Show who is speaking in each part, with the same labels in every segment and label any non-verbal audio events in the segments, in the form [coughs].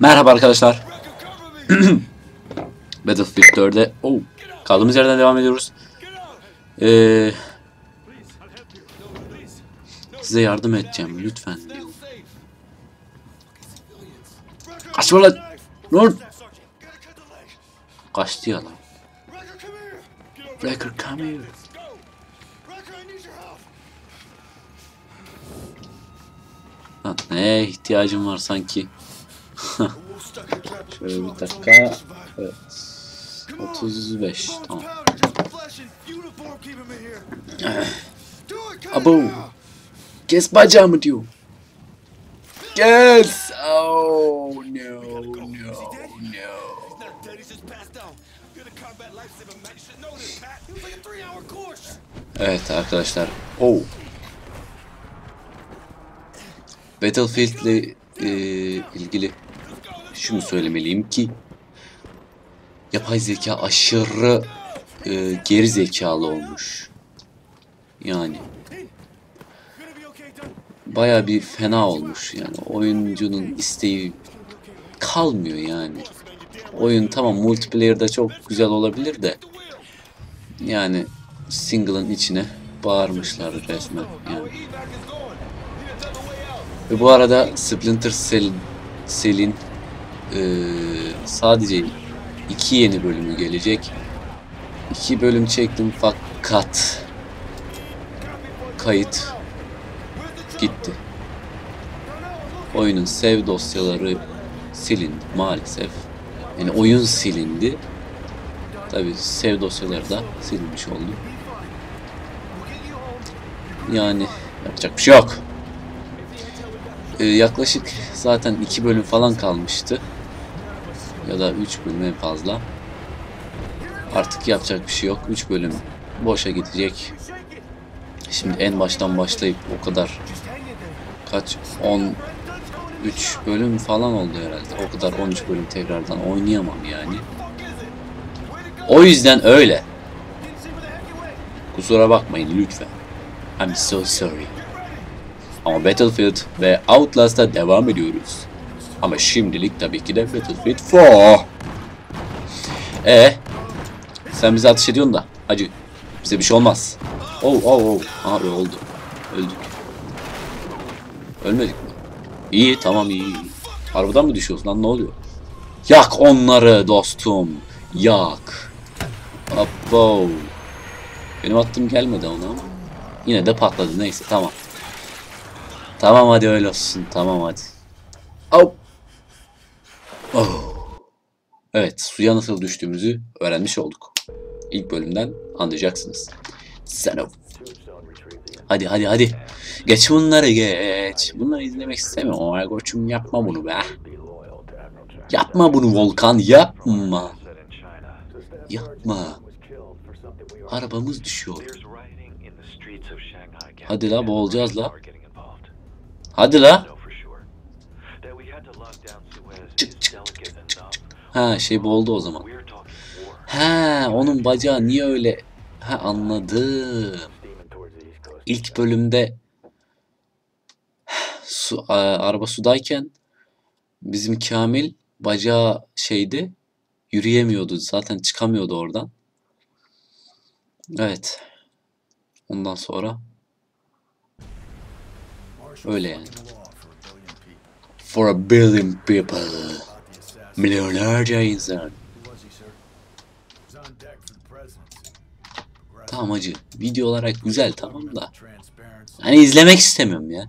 Speaker 1: Merhaba arkadaşlar. [clears throat] Battlefield 4'e oh, kaldığımız yerden devam ediyoruz. Ee, size yardım edeceğim lütfen. Kaçma lan. Lan. Kaçtı ya lan. Wrecker come here. Neye ihtiyacım var sanki? [laughs] Şöyle bir dakika. Evet. 35 tamam. Abo. Kes bacağımı diyor. Kes. Oh no no no. Evet arkadaşlar. Oh. Battlefield ile e, ilgili şunu söylemeliyim ki yapay zeka aşırı e, geri zekalı olmuş. Yani baya bir fena olmuş yani oyuncunun isteği kalmıyor yani. Oyun tamam multiplayer'da çok güzel olabilir de yani single'ın içine bağırmışlar resmen yani. Ve bu arada Splinter Cell Cell'in eee, sadece iki yeni bölümü gelecek. İki bölüm çektim fakat kayıt gitti. Oyunun save dosyaları silindi maalesef. Yani oyun silindi. Tabi save dosyaları da silinmiş oldu. Yani yapacak bir şey yok. Ee, yaklaşık zaten iki bölüm falan kalmıştı. Ya da üç bölüm en fazla. Artık yapacak bir şey yok. Üç bölüm boşa gidecek. Şimdi en baştan başlayıp o kadar kaç 13 bölüm falan oldu herhalde. O kadar 13 bölüm tekrardan oynayamam yani. O yüzden öyle. Kusura bakmayın lütfen. I'm so sorry. Ama Battlefield ve Outlast'a devam ediyoruz. Ama şimdilik tabii ki de Battlefield 4. E sen bize ateş ediyorsun da. Hacı bize bir şey olmaz. Oh oh oh. Aha oldu. Öldük. Ölmedik mi? İyi tamam iyi. Arabadan mı düşüyorsun lan ne oluyor? Yak onları dostum. Yak. Abo. Benim attığım gelmedi ona ama. Yine de patladı neyse tamam. Tamam hadi öyle olsun. Tamam hadi. Au. Oh. Evet suya nasıl düştüğümüzü öğrenmiş olduk. İlk bölümden anlayacaksınız. Sen of. Hadi hadi hadi. Geç bunları geç. Bunları izlemek istemiyorum. Ay koçum yapma bunu be. Yapma bunu Volkan yapma. Yapma. Arabamız düşüyor.
Speaker 2: Hadi la boğulacağız la.
Speaker 1: Hadi la. Çık çık. Ha şey boğuldu o zaman. Ha onun bacağı niye öyle? Ha anladım. İlk bölümde su, a- araba sudayken bizim Kamil bacağı şeydi yürüyemiyordu zaten çıkamıyordu oradan. Evet. Ondan sonra öyle yani. For a billion people. Milyonlarca insan. Tamam hacı. Video olarak güzel tamam da. Hani izlemek istemiyorum ya.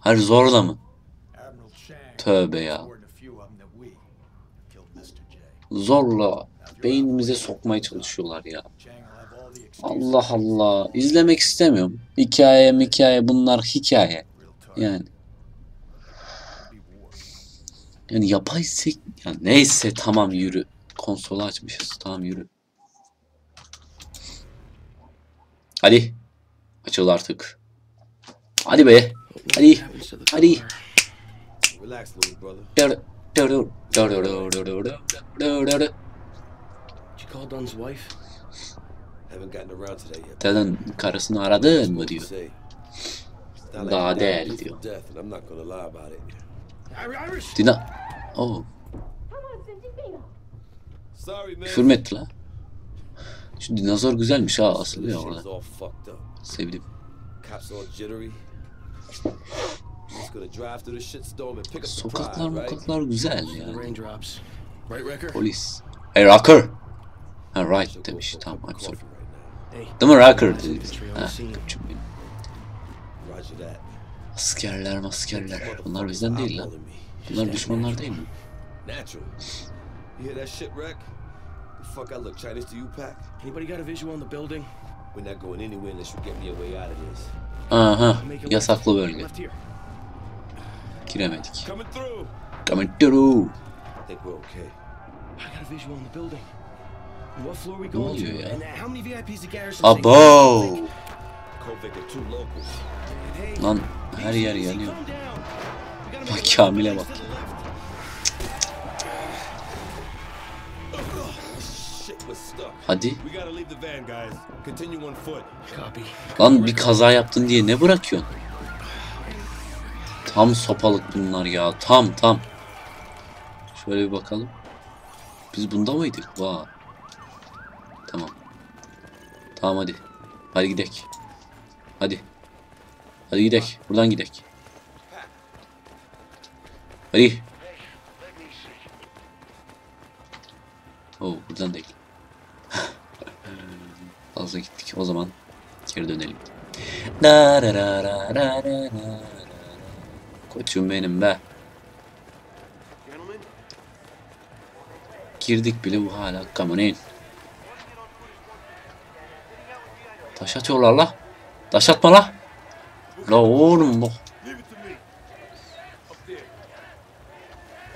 Speaker 1: Hayır zorla mı? Tövbe ya. Zorla beynimize sokmaya çalışıyorlar ya. Allah Allah. İzlemek istemiyorum. Hikaye hikaye bunlar hikaye. Yani. Yani yapay zek... Ya neyse tamam yürü. Konsolu açmışız. Tamam yürü. Hadi. Açıl artık. Hadi be. Hadi. Hadi. Dur, dur, dur. Dur, dur, dur, dur, dur, dur, dur, dur.
Speaker 2: Did.
Speaker 1: Dedin karısını aradın mı diyor. Daha değil diyor. Dina... Oh,
Speaker 3: Come on, Cindy, beat him.
Speaker 4: Sorry, man.
Speaker 1: küfür mü etti la? Şu dinozor güzelmiş ha asılıyor
Speaker 4: shit's
Speaker 1: orada. Sevdim. Sokaklar mokaklar güzel yani. Polis. Hey Rocker. Ha right demiş tamam I'm sorry. Değil mi Rocker dedi. Ha benim. Askerler maskerler. Bunlar bizden değil lan. Bunlar düşmanlar değil mi?
Speaker 4: You hear that shit, Wreck? The fuck I look Chinese to you, Pac?
Speaker 2: Anybody got a visual on the building?
Speaker 4: We're not going anywhere unless you get me a way out of this.
Speaker 1: Aha yasaklı bölge. Giremedik.
Speaker 4: Coming through.
Speaker 1: Coming through.
Speaker 4: I think we're okay.
Speaker 2: I got a visual on the building. What floor we going to? And how many VIPs the garrison?
Speaker 1: Abo. Lan her yer yanıyor. Bak Kamil'e bak. Hadi. Lan bir kaza yaptın diye ne bırakıyorsun? Tam sopalık bunlar ya. Tam tam. Şöyle bir bakalım. Biz bunda mıydık? Vay. Tamam. Tamam hadi. Hadi gidek. Hadi. Hadi gidek. Buradan gidek. Hadi. Oo buradan değil. [laughs] Fazla gittik. O zaman geri dönelim. Da ra ra ra ra ra. Koçum benim be. Girdik bile bu hala come in. Taş atıyorlar la. Taş atma la. La oğlum bu.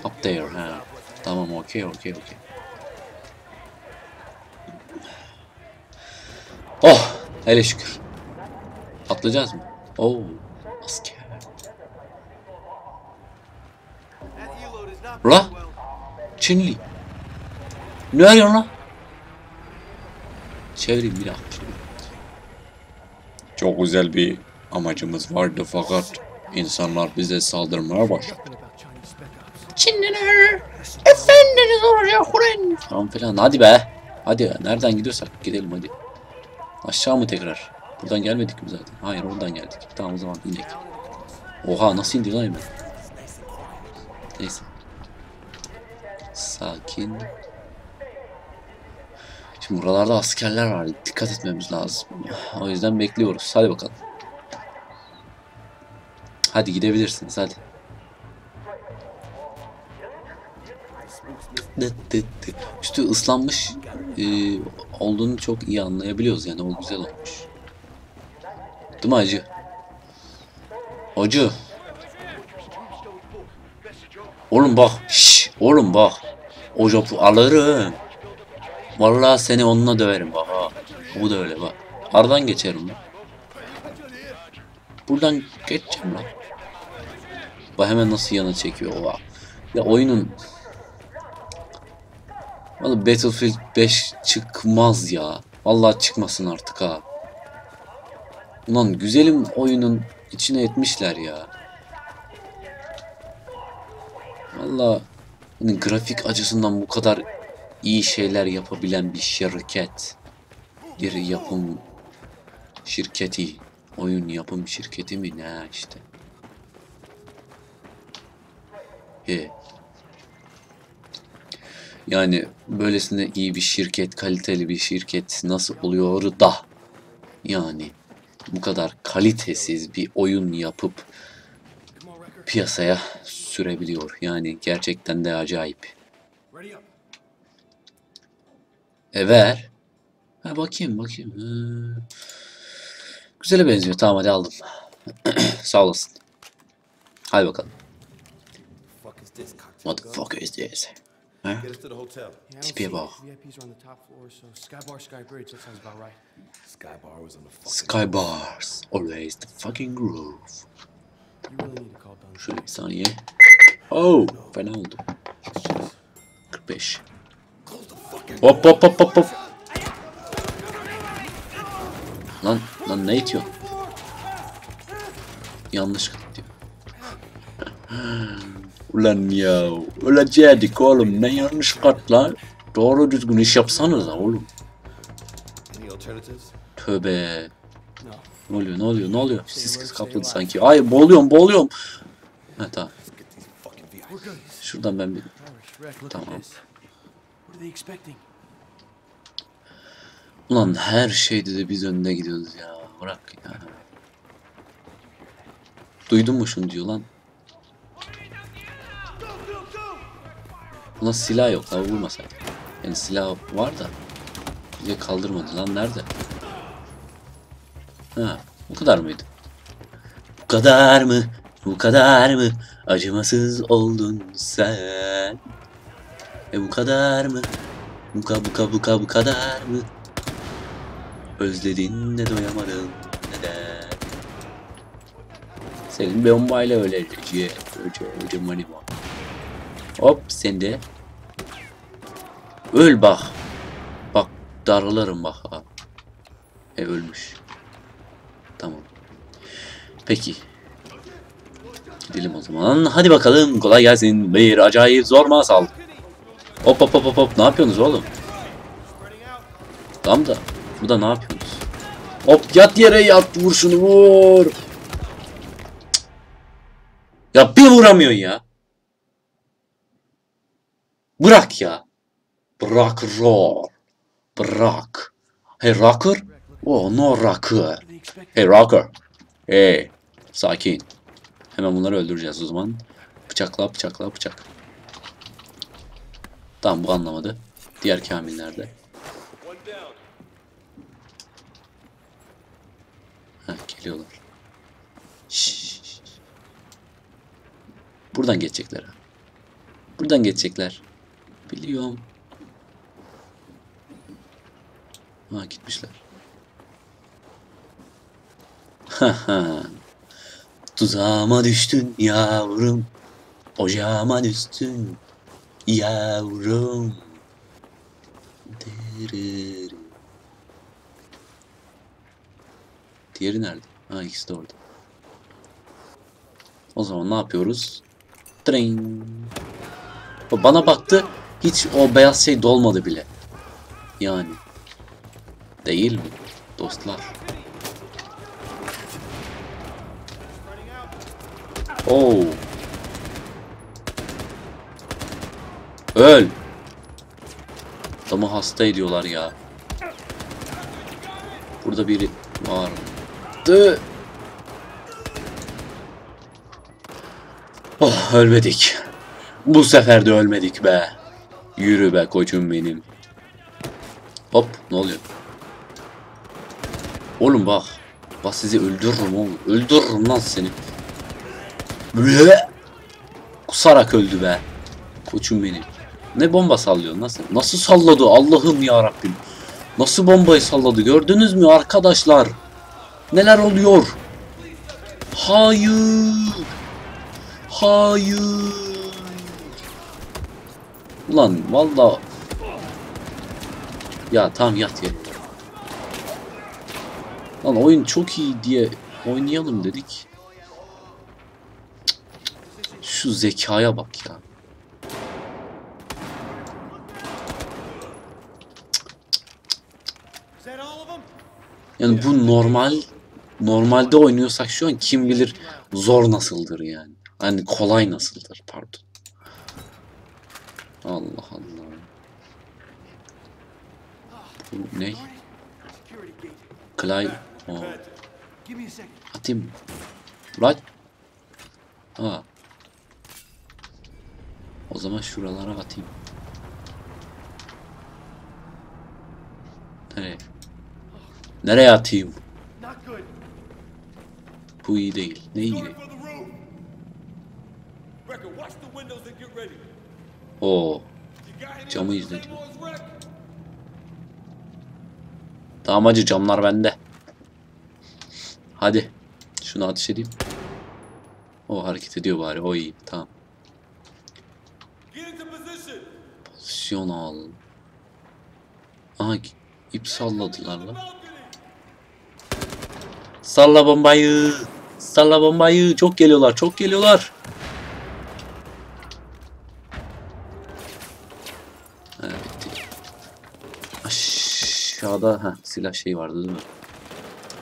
Speaker 1: Up there ha. Tamam okey okey okey. Oh hele şükür. Atlayacağız mı? Oo asker. La Çinli. Ne arıyorsun la? Çevireyim bir dakika. Çok güzel bir amacımız vardı fakat insanlar bize saldırmaya başladı. Çinliler efendiniz olacak ulan. Tamam falan hadi be. Hadi nereden gidiyorsak gidelim hadi. Aşağı mı tekrar? Buradan gelmedik mi zaten? Hayır oradan geldik. Tamam o zaman inek. Oha nasıl indi lan hemen? Neyse. Sakin. Buralarda askerler var. Dikkat etmemiz lazım. O yüzden bekliyoruz. Hadi bakalım. Hadi gidebilirsiniz hadi. Üstü ıslanmış e, olduğunu çok iyi anlayabiliyoruz yani o güzel olmuş. Değil mi acı? Acı. Oğlum bak. Şş, oğlum bak. O jopu alırım. Vallahi seni onunla döverim bak. Bu da öyle bak. Aradan geçerim lan. Buradan geçeceğim lan. Bak hemen nasıl yana çekiyor o. Ya oyunun Vallahi Battlefield 5 çıkmaz ya. Vallahi çıkmasın artık ha. Ulan güzelim oyunun içine etmişler ya. Hani grafik açısından bu kadar iyi şeyler yapabilen bir şirket. Bir yapım şirketi. Oyun yapım şirketi mi ne işte. He. Yani böylesine iyi bir şirket, kaliteli bir şirket nasıl oluyor da yani bu kadar kalitesiz bir oyun yapıp piyasaya sürebiliyor. Yani gerçekten de acayip. E ver. Ha bakayım bakayım. Ha. Güzele benziyor. Tamam hadi aldım. [clears throat] Sağ olasın. Hadi bakalım.
Speaker 4: Fuck is this cocktail?
Speaker 1: What the fuck is this? Ha?
Speaker 2: See
Speaker 1: bak.
Speaker 2: Sky
Speaker 1: bars. Always the fucking groove. Şöyle bir saniye. Oh, fena oldu. 45. Hop hop hop hop hop. Lan lan ne itiyorsun? yanlış diyor. [laughs] Ulan ya ölecektik oğlum ne yanlış katlar. Doğru düzgün iş yapsanıza oğlum. Tövbe. Ne oluyor ne oluyor ne oluyor? Siz kız kapladı sanki. Ay boğuluyorum boğuluyorum. Ha tamam. Şuradan ben bir... Tamam. Ulan her şeyde de biz önüne gidiyoruz ya. Bırak ya. Duydun mu şunu diyor lan. Ulan silah yok lan vurmasaydı. Yani silah var da. Bize kaldırmadı lan nerede? Ha bu kadar mıydı? Bu kadar mı? Bu kadar mı? Acımasız oldun sen. E bu kadar mı? Bu ka bu ka bu ka bu kadar mı? Özledin de doyamadın neden? Senin bombayla öce öce manima. Hop sen de. Öl bak. Bak darılırım bak ha. E ölmüş. Tamam. Peki. Gidelim o zaman. Hadi bakalım kolay gelsin. Bir acayip zor masal. Hop hop hop hop hop. Ne yapıyorsunuz oğlum? Tamam da burada ne yapıyorsunuz? Hop yat yere yat vur şunu vur. Ya bir vuramıyorsun ya. Bırak ya. Bırak roll. Bırak. Hey rocker. Oh no rocker. Hey rocker. Hey. Sakin. Hemen bunları öldüreceğiz o zaman. Bıçakla bıçakla bıçak. Tamam bu anlamadı. Diğer
Speaker 4: down.
Speaker 1: Heh, geliyorlar. Şşş. Buradan geçecekler. ha. Buradan geçecekler. Biliyorum. Ha gitmişler. Haha. Tuzağıma düştün yavrum. Ocağıma düştün yavrum. Dırırı. Diğeri nerede? Ha ikisi de orada. O zaman ne yapıyoruz? Tring. Bana baktı. Hiç o beyaz şey dolmadı bile. Yani. Değil mi? Dostlar. Oo. Öl. Adamı hasta ediyorlar ya. Burada biri vardı. Oh ölmedik. Bu sefer de ölmedik be. Yürü be koçum benim. Hop ne oluyor? Oğlum bak. Bak sizi öldürürüm oğlum. Öldürürüm lan seni. Kusarak öldü be. Koçum benim. Ne bomba sallıyor nasıl? Nasıl salladı Allah'ım ya Rabbim. Nasıl bombayı salladı gördünüz mü arkadaşlar? Neler oluyor? Hayır. Hayır. Ulan valla. Ya tamam yat yere. Lan oyun çok iyi diye oynayalım dedik. Şu zekaya bak ya. Yani bu normal normalde oynuyorsak şu an kim bilir zor nasıldır yani. Hani kolay nasıldır pardon. Allah Allah. Bu ne? Clay. O.
Speaker 2: Give me a second.
Speaker 1: Atayım. Lan. Ha. O zaman şuralara atayım. Nereye? Nereye atayım? Bu iyi değil. Ne iyi değil? Oo. Camı izledim. Tamam camlar bende. Hadi. Şunu ateş edeyim. O hareket ediyor bari. O iyi. Tamam. Pozisyon al. Aha ip salladılar lan. Salla bombayı. Salla bombayı. Çok geliyorlar. Çok geliyorlar. Evet. Aşağıda ha silah şey vardı değil mi?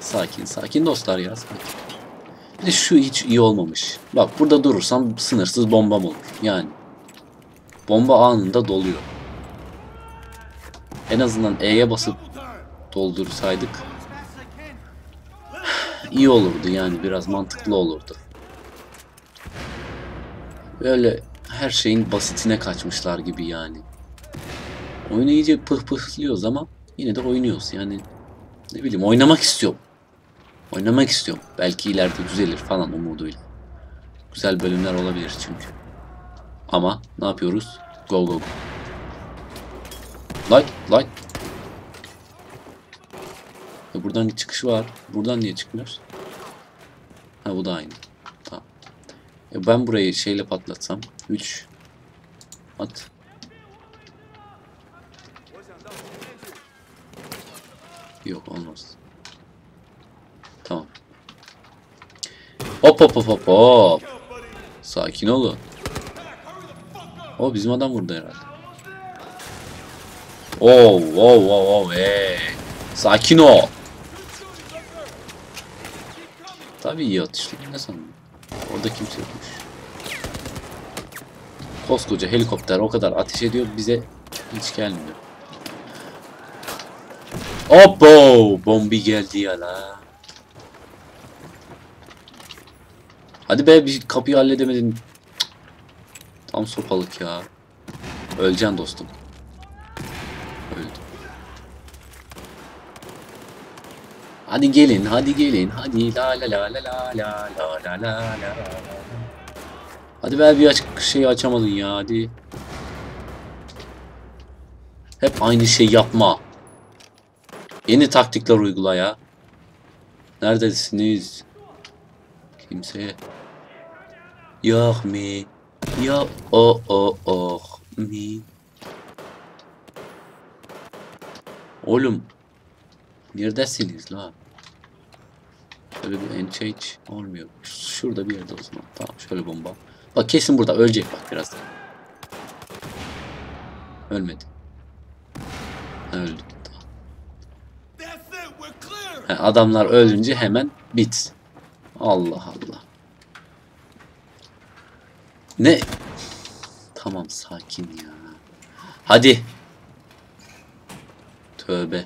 Speaker 1: Sakin sakin dostlar ya sakin. Bir de şu hiç iyi olmamış. Bak burada durursam sınırsız bombam olur. Yani. Bomba anında doluyor. En azından E'ye basıp doldursaydık iyi olurdu yani biraz mantıklı olurdu. Böyle her şeyin basitine kaçmışlar gibi yani. Oyunu iyice pıh pıhlıyoruz ama yine de oynuyoruz yani. Ne bileyim oynamak istiyorum. Oynamak istiyorum. Belki ileride düzelir falan umuduyla. Güzel bölümler olabilir çünkü. Ama ne yapıyoruz? Go go go. Light light. E buradan çıkış var. Buradan niye çıkmıyoruz? Ha bu da aynı. Tamam. E ben burayı şeyle patlatsam. 3 at. Yok olmaz. Tamam. Hop hop hop hop hop. Sakin olun. O bizim adam vurdu herhalde. Oh, oh, oh, oh, hey. Sakin ol. Tabii iyi atıştı. Ne sandın? Orada kimse yokmuş. Koskoca helikopter o kadar ateş ediyor bize hiç gelmiyor. Hoppo! Bombi geldi ya la. Hadi be bir kapıyı halledemedin. Tam sopalık ya. Öleceksin dostum. Hadi gelin, hadi gelin, hadi la la la la la la la la la la. Hadi ver bir aç şeyi açamadın ya hadi. Hep aynı şey yapma. Yeni taktikler uygula ya. Neredesiniz? Kimse yok mi? Ya o o o mi? Oğlum neredesiniz la? Şöyle bir enchant olmuyor. Şurada bir yerde o zaman. Tamam şöyle bomba. Bak kesin burada ölecek bak birazdan. Ölmedi. Öldü. Adamlar ölünce hemen bit. Allah Allah. Ne? Tamam sakin ya. Hadi. Tövbe.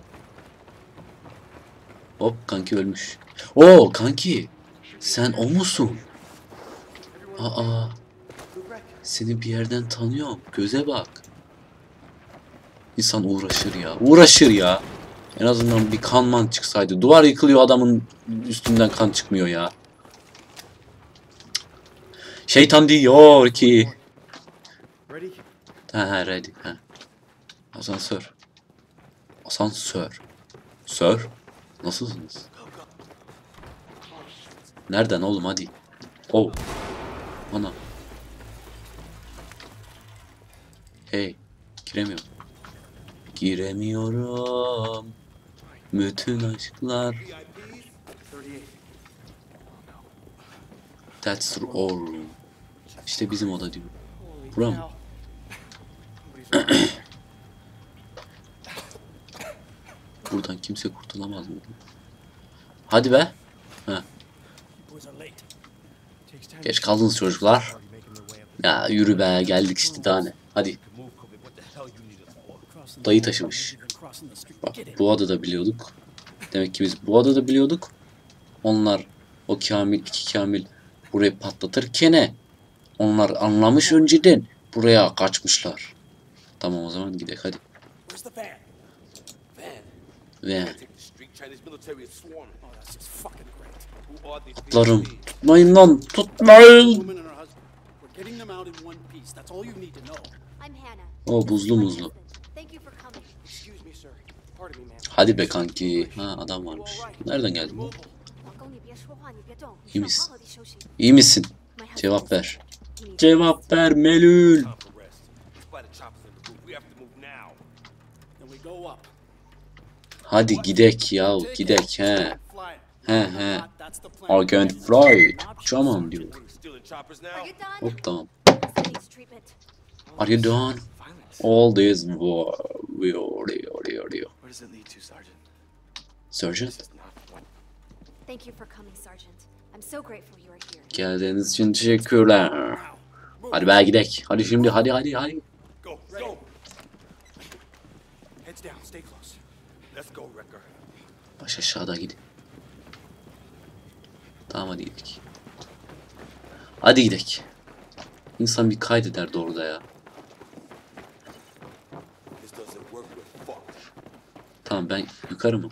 Speaker 1: Hop kanki ölmüş. Oo kanki. Sen o musun? Aa. Seni bir yerden tanıyorum. Göze bak. İnsan uğraşır ya. Uğraşır ya. En azından bir kanman çıksaydı. Duvar yıkılıyor adamın üstünden kan çıkmıyor ya. Şeytan diyor ki.
Speaker 5: Ha ha ready. Ha. Asansör. Asansör. Sör. Nasılsınız? Nereden oğlum hadi. Oh. Ana. Hey. Giremiyorum. Giremiyorum. Bütün aşklar.
Speaker 2: 38.
Speaker 5: That's all. İşte bizim oda diyor. Bura. [coughs] Buradan kimse kurtulamaz mı? Hadi be.
Speaker 2: Boys
Speaker 5: Geç kaldınız çocuklar. Ya yürü be geldik işte daha ne. Hadi. Dayı taşımış. Bak bu adada biliyorduk. Demek ki biz bu adada biliyorduk. Onlar o Kamil iki Kamil burayı patlatırken onlar anlamış önceden buraya kaçmışlar. Tamam o zaman gidelim hadi. Ve Atlarım. Tutmayın lan. Tutmayın. O buzlu muzlu. Hadi be kanki. Ha adam varmış. Nereden geldin
Speaker 3: lan?
Speaker 5: İyi misin? İyi misin? Cevap ver. Cevap ver Melül. Hadi gidek ya, gidek he.
Speaker 1: He.
Speaker 6: plan.
Speaker 1: Agent Freud. Tamam diyor. Hop tamam. Are you done? All this war.
Speaker 2: Does it lead to, Sergeant?
Speaker 3: Thank you for coming, Sergeant. I'm so grateful you are here.
Speaker 1: Geldiğiniz için teşekkürler. Hadi be gidek. Hadi şimdi hadi hadi hadi.
Speaker 4: Go, go.
Speaker 6: Heads down. Stay close.
Speaker 4: Let's go, Wrecker.
Speaker 1: Baş aşağıda gidin. Tamam hadi gidelim. Hadi gidelim. İnsan bir kaydeder orada ya. Tamam ben yukarı mı?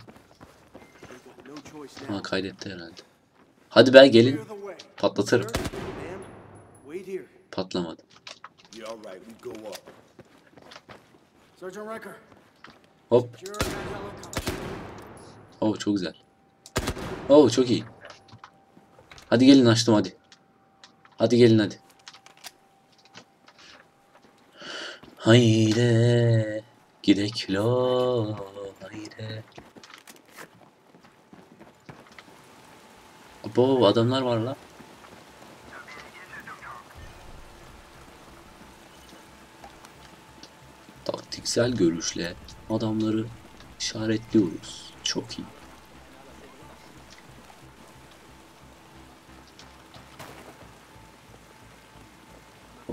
Speaker 1: Ha kaydetti herhalde. Hadi be gelin. Patlatırım. Patlamadı. Hop. Oh çok güzel. Oh çok iyi. Hadi gelin açtım hadi. Hadi gelin hadi. Haydi gidek lo haydi. Abo adamlar var la. Taktiksel görüşle adamları işaretliyoruz. Çok iyi.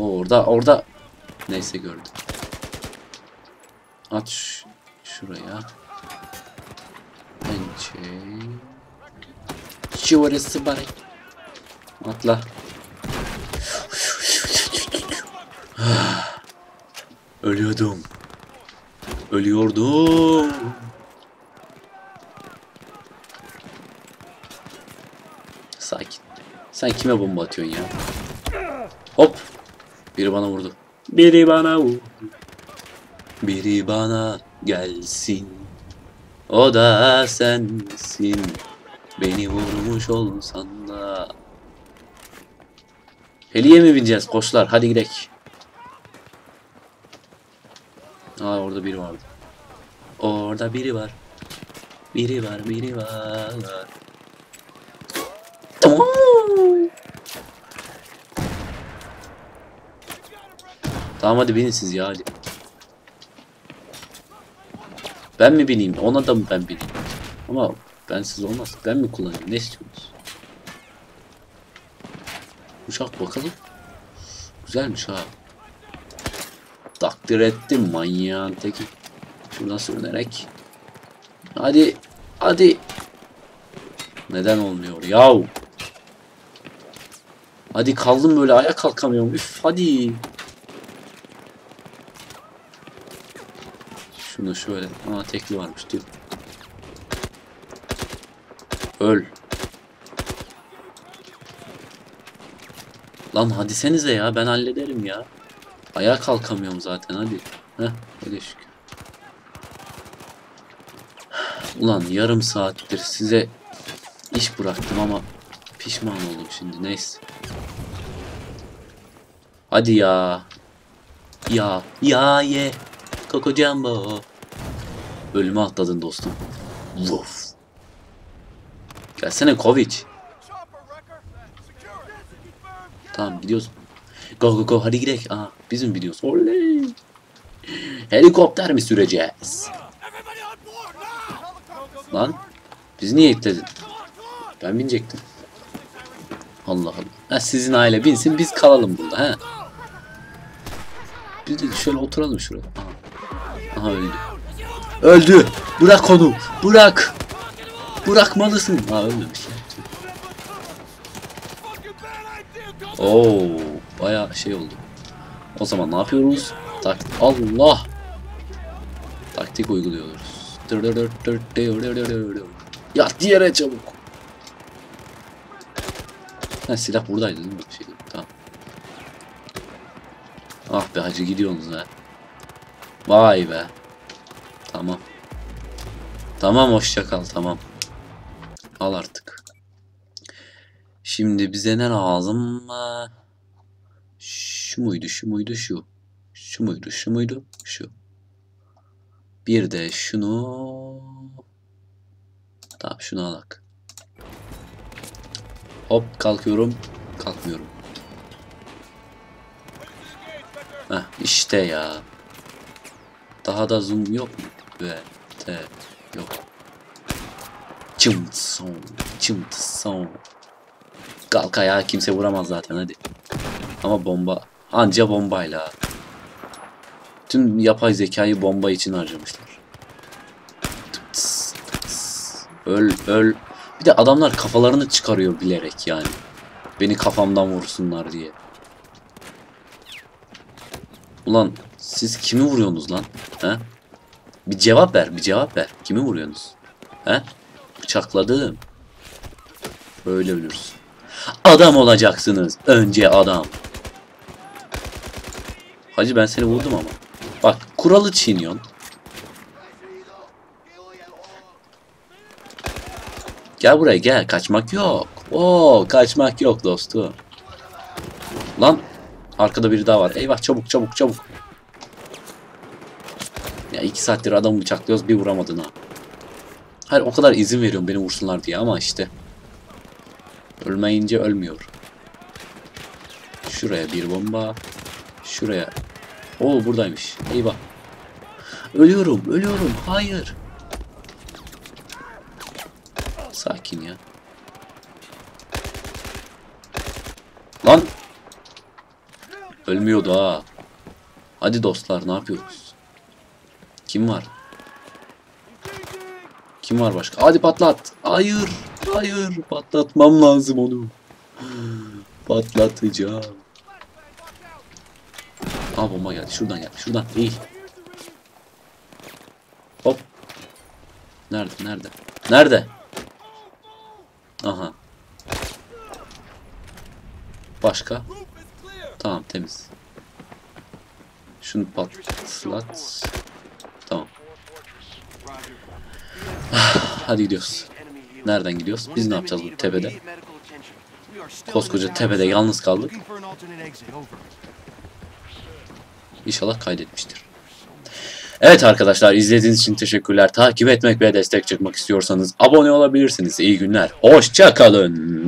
Speaker 1: O orada orada neyse gördüm. Ş- şuraya. Bence şurası bari. Atla. [sighs] Ölüyordum. Ölüyordum. Sakin. Sen kime bomba atıyorsun ya? Biri bana vurdu. Biri bana vurdu. Biri bana gelsin. O da sensin. Beni vurmuş olsan da. Heliye mi bineceğiz koçlar? Hadi gidelim. Aa orada biri vardı. Orada biri var. Biri var, biri var. Tamam. Tamam hadi binin siz ya hadi. Ben mi bineyim? Ona da mı ben bineyim? Ama bensiz olmaz. Ben mi kullanayım? Ne istiyorsunuz? Uçak bakalım. Güzelmiş ha. Takdir ettim manyağın teki. Şuradan sürünerek. Hadi. Hadi. Neden olmuyor? Yahu. Hadi kaldım böyle ayağa kalkamıyorum. Üf hadi. Şunu şöyle. Aa tekli varmış diyor. Öl. Lan hadi senize ya ben hallederim ya. Ayağa kalkamıyorum zaten hadi. Heh öyle şükür. Ulan yarım saattir size iş bıraktım ama pişman oldum şimdi neyse. Hadi ya. Ya ya ye. Coco Jumbo. Ölüme atladın dostum. Vuf. Gelsene Kovic. Tamam gidiyoruz. Go go go hadi gidelim. Aa bizim gidiyoruz. Oley. Helikopter mi süreceğiz? Lan biz niye ekledin? Ben binecektim. Allah Allah. Ha, sizin aile binsin biz kalalım burada ha. Biz de şöyle oturalım şuraya. Aha öldü. Öldü. Bırak onu. Bırak. Bırakmalısın. Ha ölmemiş. ya. Oo, baya şey oldu. O zaman ne yapıyoruz? Tak Allah. Taktik uyguluyoruz. Yat yere çabuk. Ha silah buradaydı değil mi? Şey, tamam. Ah be hacı gidiyorsunuz ha. Vay be. Tamam. Tamam hoşça kal tamam. Al artık. Şimdi bize ne lazım? Şu muydu, şu muydu, şu. Şu muydu, şu muydu, şu. Bir de şunu... Tamam şunu alak. Hop kalkıyorum. Kalkmıyorum. Heh, işte ya. Daha da zoom yok mu? Ve te yok. Çımt son. Çımt son. Kalk ayağa kimse vuramaz zaten hadi. Ama bomba. Anca bombayla. Tüm yapay zekayı bomba için harcamışlar. Öl öl. Bir de adamlar kafalarını çıkarıyor bilerek yani. Beni kafamdan vursunlar diye. Ulan siz kimi vuruyorsunuz lan? He? Bir cevap ver, bir cevap ver. Kimi vuruyorsunuz? He? Bıçakladım. Böyle ölürsün. Adam olacaksınız. Önce adam. Hacı ben seni vurdum ama. Bak kuralı çiğniyorsun. Gel buraya gel. Kaçmak yok. Oo kaçmak yok dostum. Lan arkada biri daha var. Eyvah çabuk çabuk çabuk. Ya iki saattir adamı bıçaklıyoruz bir vuramadın ha. Hayır o kadar izin veriyorum beni vursunlar diye ama işte. Ölmeyince ölmüyor. Şuraya bir bomba. Şuraya. Oo buradaymış. Eyvah. Ölüyorum, ölüyorum. Hayır. Sakin ya. Lan. Ölmüyordu ha. Hadi dostlar ne yapıyoruz? Kim var? Kim var başka? Hadi patlat. Hayır. Hayır. Patlatmam lazım onu. Patlatacağım. Aa bomba geldi. Şuradan geldi. Şuradan. İyi. Hop. Nerede? Nerede? Nerede? Aha. Başka? Tamam temiz. Şunu patlat. Tamam. Hadi gidiyoruz. Nereden gidiyoruz? Biz ne yapacağız bu tepede? Koskoca tepede yalnız kaldık. İnşallah kaydetmiştir. Evet arkadaşlar izlediğiniz için teşekkürler. Takip etmek ve destek çıkmak istiyorsanız abone olabilirsiniz. İyi günler. Hoşça kalın.